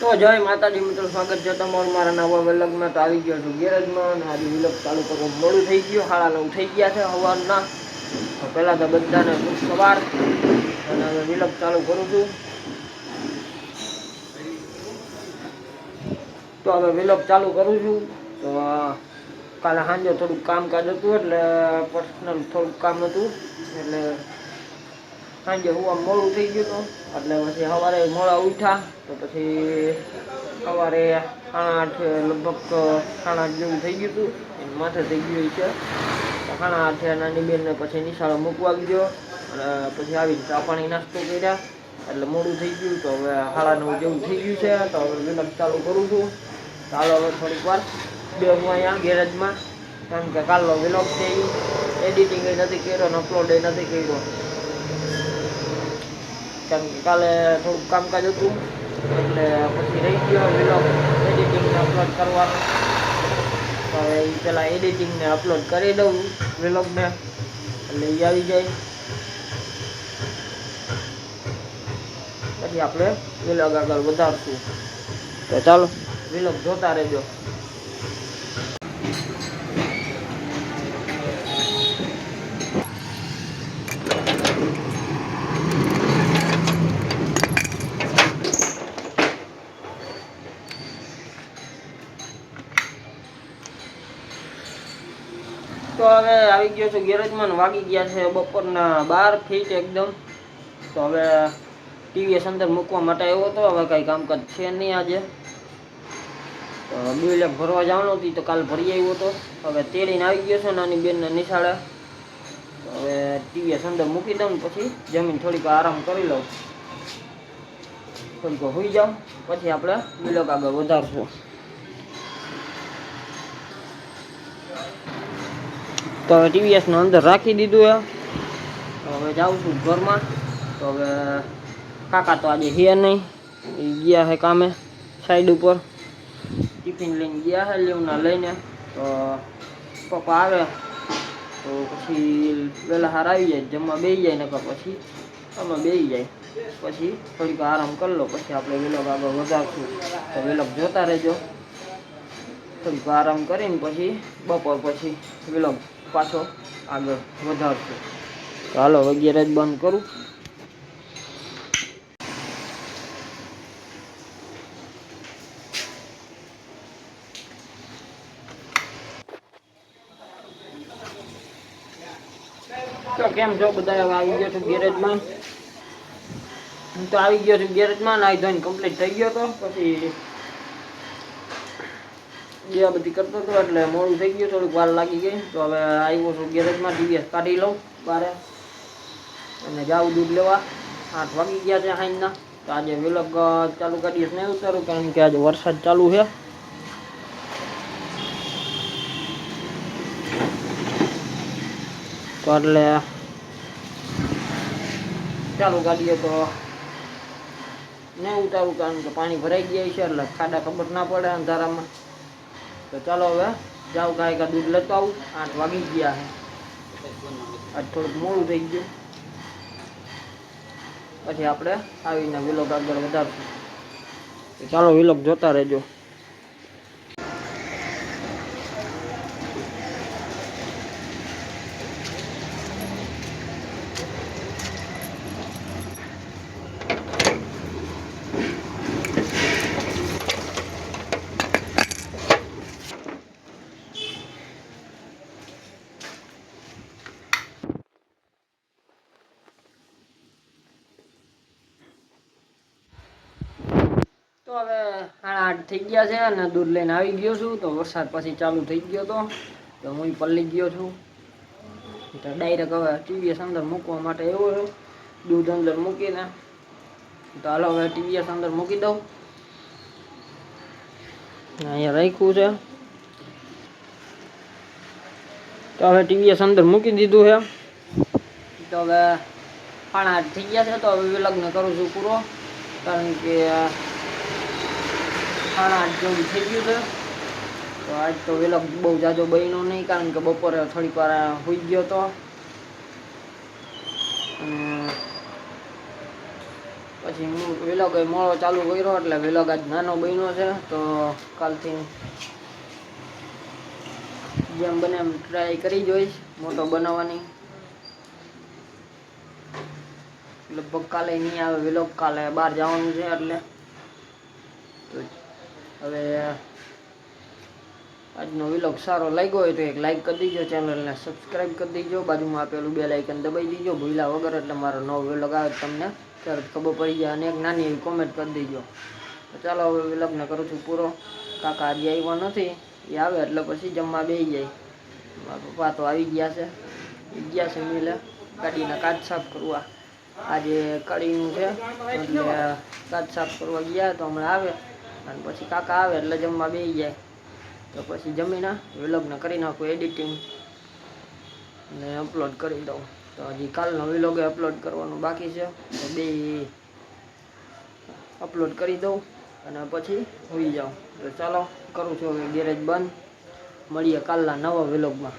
તો જય માતાજી મિત્રો, સ્વાગત છે તમારું મારા નવા વિલગમાં. તો આવી ગયો છું ગેરેજમાં અને આજે વિલગ ચાલુ કરવા મોડું થઈ ગયું. હાળા નવ થઈ ગયા છે સવારના. પહેલાં તો બધાને શુભ સવાર. અને હવે વિલગ ચાલુ કરું છું. તો હવે વિલગ ચાલુ કરું છું. તો કાલે સાંજે થોડુંક કામકાજ હતું એટલે પર્સનલ થોડુંક કામ હતું. એટલે સાંજે હું આમ મોડું થઈ ગયું હતું એટલે પછી સવારે મોડા ઉઠ્યા તો પછી સવારે સાડા આઠ લગભગ સાડા આઠ જેવું થઈ ગયું હતું માથે થઈ ગયું છે. સાડા આઠે નાની બેનને પછી નિશાળો મૂકવા ગયો અને પછી આવીને ચા પાણી નાસ્તો કર્યા. એટલે મોડું થઈ ગયું તો હવે સાડા નવ જેવું થઈ ગયું છે, તો હવે વિલંબ ચાલુ કરું છું. ચાલો હવે થોડીક વાર બે હું અહીંયા ગેરેજમાં, કારણ કે કાલનો વિલોગ છે એડિટિંગ નથી કર્યો અને અપલોડ નથી કર્યો. કારણ કે કાલે થોડુંક કામકાજ હતું એટલે પછી રહી ગયો વિલોગ એડિટિંગને અપલોડ કરવાનો હવે એ પહેલાં એડિટિંગને અપલોડ કરી દઉં વિલોગને એટલે એ આવી જાય પછી આપણે વિલોગ આગળ વધારશું તો ચાલો વિલોગ જોતા રહેજો હવે આવી ગયો છું ગેરેજમાં વાગી ગયા છે બપોરના બાર ફીટ એકદમ. તો હવે ટીવીએસ અંદર મૂકવા માટે આવ્યો હતો હવે કાંઈ કામકાજ છે નહીં આજે. તો એક ભરવા જવાનું હતી તો કાલ ભરી આવ્યો હતો હવે તેડીને આવી ગયો છે નાની બેનને નિશાળે. હવે ટીવીએસ અંદર મૂકી દઉં પછી જમીન થોડીક આરામ કરી લઉં. થોડીક હોઈ જાઉં. પછી આપણે બિલક આગળ વધારશું. તો હવે ટીવીએસને અંદર રાખી દીધું એ તો હવે જાઉં છું ઘરમાં. તો હવે કાકા તો આજે છે નહીં. એ ગયા છે કામે સાઈડ ઉપર. ટિફિન લઈને ગયા છે લેવના લઈને. તો પપ્પા આવે. તો પછી વહેલા હાર આવી જાય, જમવા બેસી જાય નકર પછી. અમે બેસી જાય. પછી થોડીક આરામ કરી લો, પછી આપણે વેલોગ આગળ વધારશું. તો વેલોગ જોતા રહેજો. થોડીક આરામ કરીને પછી બપોર પછી વિલોગ પાછો આગળ વધારશું. તો વગેરે જ બંધ કરું. કેમ છો બધા? આવી ગયો છું ગેરેજમાં. હું તો આવી ગયો છું ગેરેજમાં, નાઈ ધોઈને કમ્પ્લીટ થઈ ગયો તો. પછી જે બધી કરતો હતો એટલે મોડું થઈ ગયું, થોડીક વાર લાગી ગઈ. તો હવે આવ્યો છું ગેરેજમાં ટીવીએસ કાઢી લઉં બારે. અને જાઉં દૂધ લેવા. આઠ વાગી ગયા છે સાંજના તો આજે વિલગ ચાલુ કરીએ નહીં ઉતારું કારણ કે આજે વરસાદ ચાલુ છે. તો એટલે ચાલુ કાઢીએ તો નહીં ઉતારું, કારણ કે પાણી ભરાઈ ગયા છે એટલે ખાડા ખબર ના પડે અંધારામાં. તો ચાલો હવે જાઉં ગાય કા દૂધ લેતો આવું. આઠ વાગી ગયા છે આજ થોડુંક મોડું થઈ ગયું. પછી આપણે આવીને વિલોગ આગળ વધારશું. ચાલો વિલોગ જોતા રહેજો તો હવે સાડા થઈ ગયા છે અને દૂધ લઈને આવી ગયો છું. તો વરસાદ પછી ચાલુ થઈ ગયો હતો તો હું પલ્લી ગયો છું. તો ડાયરેક્ટ હવે ટીવીએસ અંદર મૂકવા માટે એવો છું. દૂધ અંદર મૂકીને, તો હાલો હવે ટીવીએસ અંદર મૂકી દઉં. અહીંયા રાખ્યું છે. તો હવે ટીવીએસ અંદર મૂકી દીધું છે. તો હવે સાડા થઈ ગયા છે, તો હવે વિલગ્ન કરું છું પૂરો. કારણ કે સાડા આઠ જેવું થઈ ગયું છે. તો આજ તો વેલો બહુ જાજો બન્યો નહીં, કારણ કે બપોરે થોડીક વાર હોઈ ગયો તો. અને પછી હું વિલોગ મોડો ચાલુ કર્યો, એટલે વિલોગ આજ નાનો બન્યો છે. તો કાલથી જેમ બને એમ ટ્રાય કરી જોઈશ મોટો બનાવવાની. લગભગ કાલે નહીં આવે, વેલો કાલે બહાર જવાનું છે એટલે. તો હવે આજનો વિલોગ સારો લાગ્યો હોય તો એક લાઈક કરી દીજો ચેનલને સબસ્ક્રાઈબ કરી દીજો. બાજુમાં આપેલું બે લાઇકન દબાઈ દીજો. ભૂલા વગર એટલે મારો નવો વિલોગ આવે તમને તરત ખબર પડી જાય અને એક નાની એવી કોમેન્ટ કરી દીજો. ચાલો હવે વિલોગને કરું છું પૂરો. કાકા આજે આવ્યો નથી. એ આવે એટલે પછી જમવા બેસી જાય. મારા પપ્પા તો આવી ગયા છે. ગયા છે મિલે. ગાડીના કાચ સાફ કરવા. આજે કડીનું છે. એટલે કાચ સાફ કરવા ગયા તો હમણાં આવે. અને પછી કાકા આવે એટલે જમવા બેસી જાય. તો પછી જમીને વિલોગને કરી નાખું એડિટિંગ ને અપલોડ કરી દઉં. તો હજી કાલનો વિલોગે અપલોડ કરવાનું બાકી છે. તો બે અપલોડ કરી દઉં અને પછી હોઈ જાઉં. તો ચાલો, કરું છું હવે ગેરેજ બંધ. મળીએ કાલના નવા વિલોગમાં